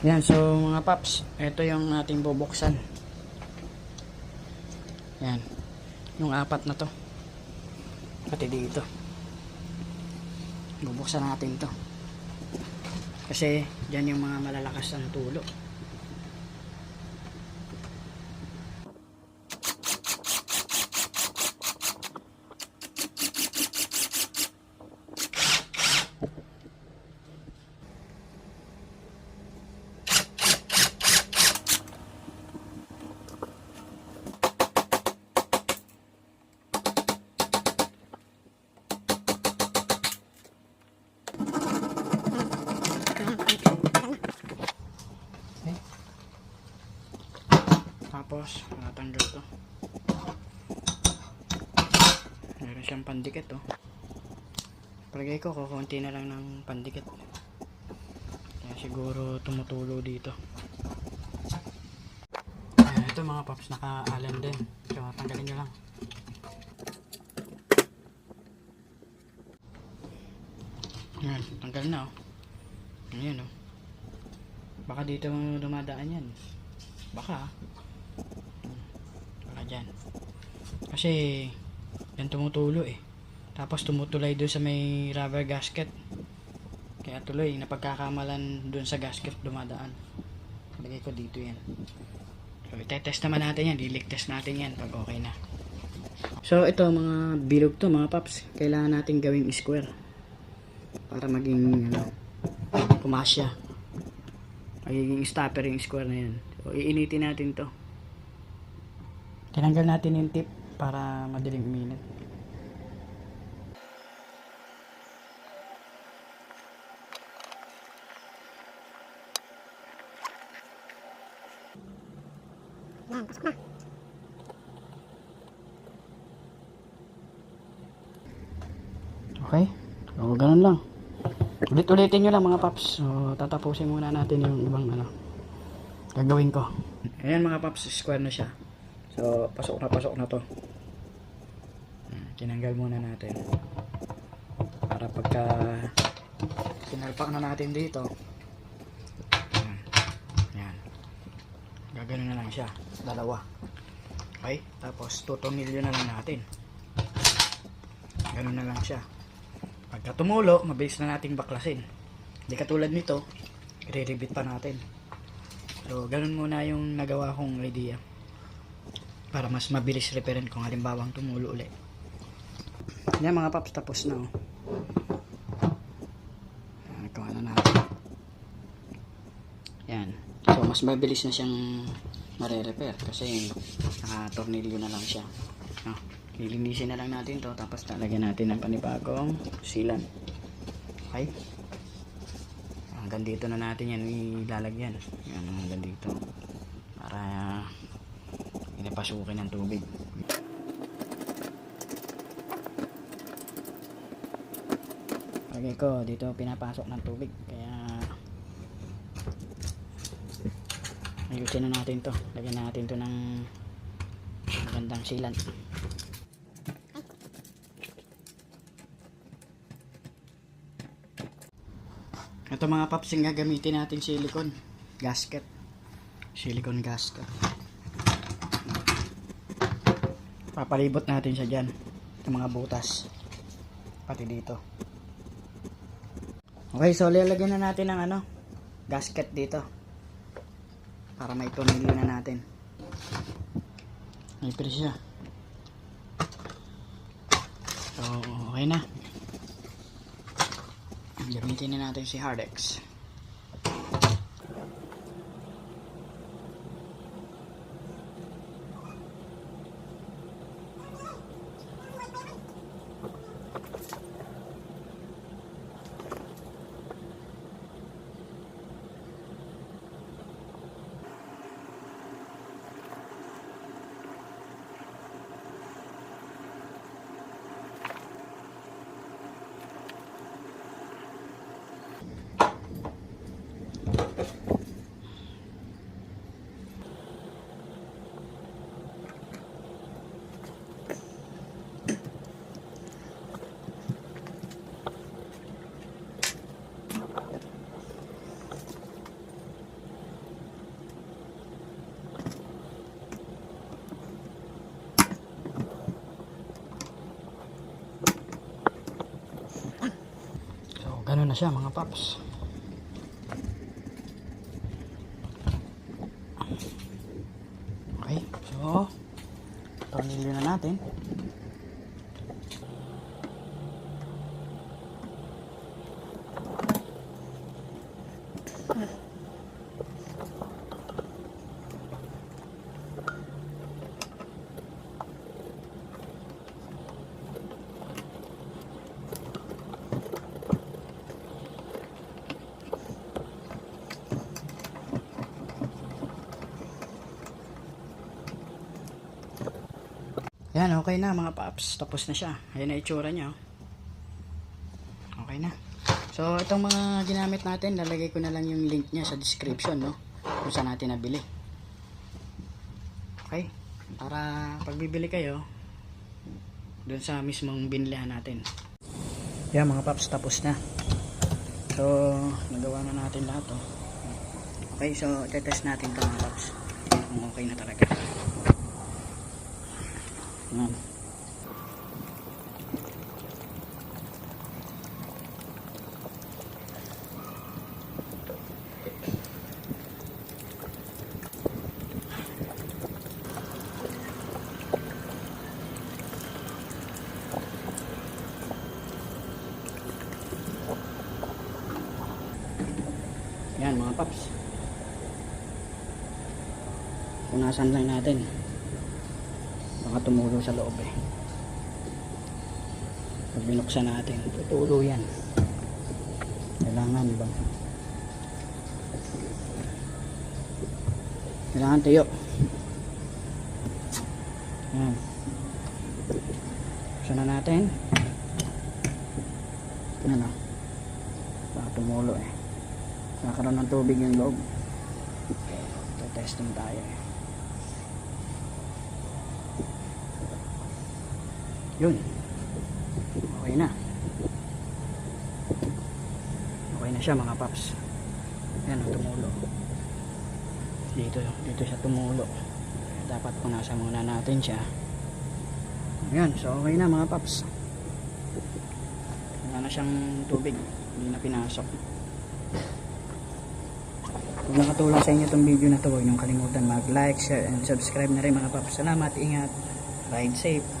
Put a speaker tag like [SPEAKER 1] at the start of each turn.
[SPEAKER 1] Yan, so mga paps, ito yung ating bubuksan. Yan. Yung apat na to. Pati dito. Bubuksan natin to. Kasi dyan yung mga malalakas na tulo. Tapos, natanggal to. Meron siyang pandikit oh. Palagay ko, kukunti na lang ng pandikit. Kaya siguro tumutulo dito. Ayan, ito mga paps, naka-allen din. So, tanggalin nyo lang. Ayan, tanggal na oh. Ayan oh. Baka dito dumadaan yan. Baka ah. Dyan. Kasi, yan tumutulo eh. Tapos tumutulay doon sa may rubber gasket. Kaya tuloy, napagkakamalan doon sa gasket dumadaan. Lagay ko dito yan. So, itetest naman natin yan. Dilik test natin yan pag okay na. So, ito mga bilog to mga paps. Kailangan natin gawing square. Para maging, ano, kumasya. Magiging stopper yung square na yan. So, iinitin natin to. Tinanggal natin yung tip para madaling uminit. Okay? So, ganun lang. Ulit-ulitin nyo lang mga paps. So, tatapusin muna natin yung ibang ano. Gagawin ko. Ayan mga paps, square na siya. So, pasok na pasok na to. Hmm, Tinanggal muna natin. Para pagka sinalpak na natin dito. Yan. Yan. Gagano na lang siya. Dalawa. Okay? Tapos, tutumilyo na lang natin. Ganun na lang siya. Pagka tumulo, mabilis na nating baklasin. Hindi katulad nito, i-repeat pa natin. So, ganun muna yung nagawa kong idea. Para mas mabilis referent kung halimbawang tumulo ulit. Yan mga paps, tapos na oh. Nagawa na natin. Yan. So, mas mabilis na siyang mare-repair kasi naka-tornilyo na lang siya. No? Lilinisin na lang natin to tapos talagyan natin ng panibagong silan. Okay? Hanggang dito na natin yan ilalagyan. Yan hanggang dito. Para inapasukin ng tubig. Lagay ko dito pinapasok ng tubig. Kaya ayusin na natin to. Lagyan natin to ng magandang silan ito mga paps yung gagamitin natin silicone gasket. Silicone gasket papalibot natin siya dyan sa mga butas. Pati dito. Okay so lalagyan na natin ng ano gasket dito. Para may tumili na natin. May siya so okay na. Gamitin na natin si Hardex Ano na siya mga paps? Okay, so tornilyo na natin. Yan, okay na mga paps. Tapos na siya. Ayan na itsura niya. oh. Okay na. So, itong mga ginamit natin, lalagay ko na lang yung link niya sa description, no? Kung saan natin nabili. Okay? Para pag bibili kayo, dun sa mismong binilihan natin. Yan mga paps, tapos na. So, nagawa na natin lahat, oh. Okay, so, tetest natin ito mga paps. Kung okay na talaga. Yan. Mga paps. Punasan lang natin. Baka tumulo sa loob eh. Pag binuksan natin, tutulo yan. Kailangan ba? Kailangan tuyo. Yan. Buksan na natin. Yan o. Baka tumulo eh. Nakaroon ng tubig yung loob. Testing tayo eh. Yun. Okay na. Okay na siya mga paps. Yan, oh, tumulo. Dito, dito siya tumulo. Dapat punasan muna natin siya. Ayan, so okay na mga paps. Wala na siyang tubig. Hindi na pinasok. Kung nakatulong sa inyo itong video na to, huwag niyong kalimutan mag-like, share, and subscribe na rin mga paps. Salamat, ingat, ride safe.